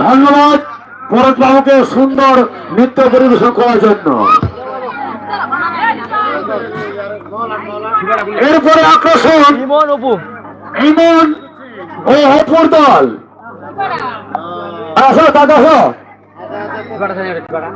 ধন্যবাদ। ভরত বাবুকে সুন্দর নৃত্য পরিবেশন করার জন্য। এরপরে আকর্ষণ, ইমন ও অপুর দল। আসো দাদা।